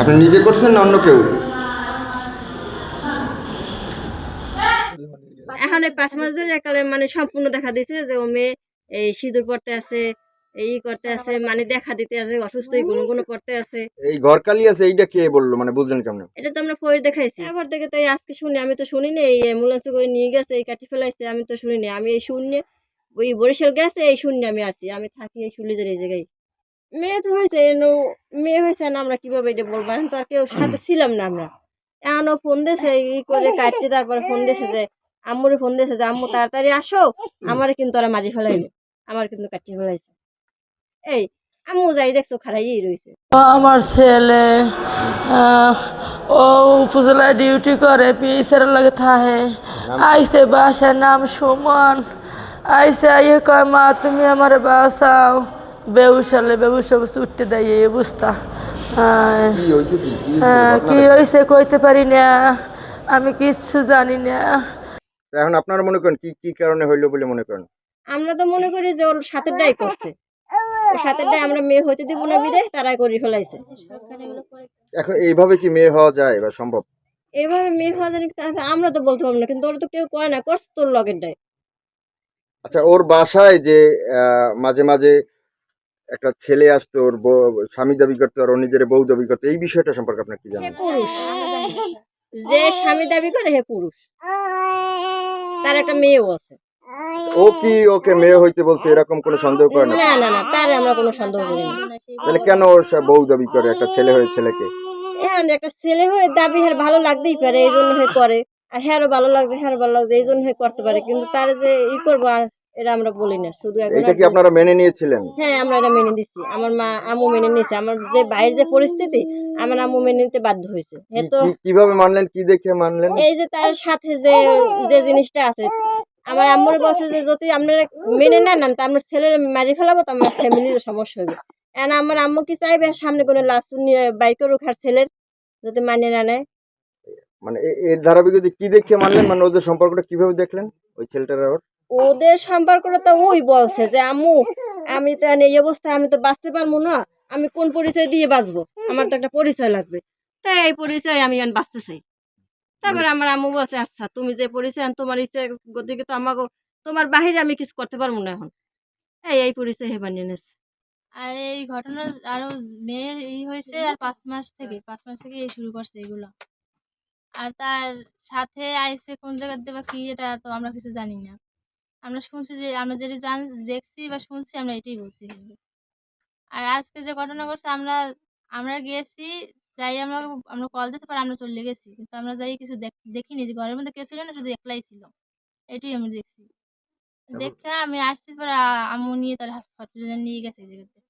আপনি নিজে করছেন না অন্য কেউ? এখন এই পাঁচ মাস ধরে একালে মানে সম্পূর্ণ দেখা দিছে যে ও মেয়ে এই সিঁদুর পড়তে আছে এই করতে আছে মানে দেখা দিতে আছে অসুস্থ কোনো কোনো করতে আছে। এই ঘরকালি আছে এইটা কে বলল? মানে বুঝলেন কেমন? এটা তো আমরা ফোর দেখাইছি। আবার থেকে তো আজকে শুনি আমি তো শুনিনি এই অ্যাম্বুলেন্সে করে নিয়ে গেছে এই কাটি ফেলাইছে আমি তো শুনিনি আমি এই শূন্য ওই বরিশাল গেছে এই শূন্য আমি আছি আমি থাকি এই শুলিদের এই জায়গায়। মেয়ে তো হয়েছে এনো মেয়ে হয়েছে না আমরা কীভাবে এটা বলব? এখন তো আর কেউ সাথে ছিলাম না আমরা। এখনও ফোন দিয়েছে ই করে কাটছে তারপরে ফোন দিয়েছে যে আম্মুরে ফোন দিয়েছে যে আম্মু তাড়াতাড়ি আসো। আমারে কিন্তু ওরা মারি ফেলাইলো। আমার কিন্তু কাটিয়ে ফেলাইছে। এই আম্মু যাই দেখছ খারাইই রয়েছে আমার ছেলে আহ, ও উপজেলায় ডিউটি করে পিসের লাগে থাহে আইসে বাসার নাম সুমন। আইসে আইয়ে কয় মা তুমি আমার বাসাও বেউসালে বেউসা উঠতে দেয় এই অবস্থা। কি হয়েছে? হ্যাঁ? হয়েছে কইতে পারি না। আমি কিচ্ছু জানি না। এখন আপনারা মনে করেন কি কি কারণে হইল বলে মনে করেন? আমরা তো মনে করি যে ওর সাথের ডাই করছে। ওর সাথের ডাই আমরা মেয়ে হইতে দিব না বিদায় তারাই করে ফেলাইছে। এখন এইভাবে কি মেয়ে হওয়া যায় বা সম্ভব? এইভাবে মেয়ে হওয়া তা- আমরা তো বলতে পারব না কিন্তু ওরা তো কেউ করে না করছে তোর লগের ডাই আচ্ছা ওর বাসায় যে আহ, মাঝে মাঝে একটা ছেলে আসতো ওর স্বামী দাবি করতো আর ও নিজের বউ দাবি করতো এই বিষয়টা সম্পর্কে আপনার কি জানেন পুরুষ। যে স্বামী দাবি করে হে পুরুষ। তার একটা মেয়েও আছে। ও কি ওকে মেয়ে হইতে বলছে এরকম কোনো সন্দেহ করে না? না না না তারে আমরা কোনো সন্দেহ করি না। তাহলে কেন ওর বউ দাবি করে একটা ছেলে হয়ে ছেলেকে? এখন একটা ছেলে হয়ে দাবি হ্যাঁ ভালো লাগতেই পারে এই জন্য হয়ে করে। আর হ্যারও ভালো লাগছে হ্যারও ভালো লাগছে এই জন্য হয়ে করতে পারে। কিন্তু তার যে ই করব আর এটা আমরা বলি না। শুধু আর কি আপনারা মেনে নিয়েছিলেন? হ্যাঁ আমরা এটা মেনে দিচ্ছি আমার মা আম্মু মেনে নিয়েছে। আমার যে বাইরের যে পরিস্থিতি আমার আম্মু মেনে নিতে বাধ্য হয়েছে। তো কীভাবে মানলেন কি দেখে মানলেন? এই যে তার সাথে যে যে জিনিসটা আছে আমার আম্মুর বলছে যে যদি আপনারা মেনে না নেন তা আপনার ছেলের মারি ফেলাবো তো আমার ফ্যামিলির সমস্যা হবে। এখন আমার আম্মু কি চাইবে? সামনে কোনো লাশ নিয়ে বাইক আর ছেলের যদি মানে না নেয়। মানে এর ধারাবাহিকতা কি দেখে মানলেন? মানে ওদের সম্পর্কটা কীভাবে দেখলেন? ওই ছেলেটার? ওদের সম্পর্কটা তো ওই বলছে যে, আম্মু, আমি তো এই অবস্থায়, আমি তো বাঁচতে পারব না। আমি কোন পরিচয় দিয়ে বাঁচবো? আমার তো একটা পরিচয় লাগবে। তাই এই পরিচয় আমি এখন বাঁচতে চাই তারপরে আমার আম্মু বলছে আচ্ছা তুমি যে পরিচয়, তোমার ইচ্ছে গতিকে তো আমাকে তোমার বাহিরে আমি কিছু করতে পারব না এখন। এই এই পরিচয় হে বানিয়ে নিয়েছে। আর এই ঘটনা আরও মেয়ের এই হয়েছে আর পাঁচ মাস থেকে, পাঁচ মাস থেকে এই শুরু করছে এগুলো। আর তার সাথে আইসে কোন জায়গাতে বা কি এটা তো আমরা কিছু জানি না। আমরা শুনছি যে আমরা যেটা জান দেখছি বা শুনছি আমরা এটাই বলছি। কিন্তু। আর আজকে যে ঘটনা ঘটছে আমরা আমরা গিয়েছি যাই আমরা আমরা কল দিতে পারি আমরা চলে গেছি। কিন্তু আমরা যাই কিছু দেখ- দেখিনি যে ঘরের মধ্যে কে ছিল না শুধু একলাই ছিল। এটাই আমি দেখছি। দেখে আমি আসতে পরে আমি নিয়ে তার হাসপাতালে নিয়ে গেছে এই জায়গাতে।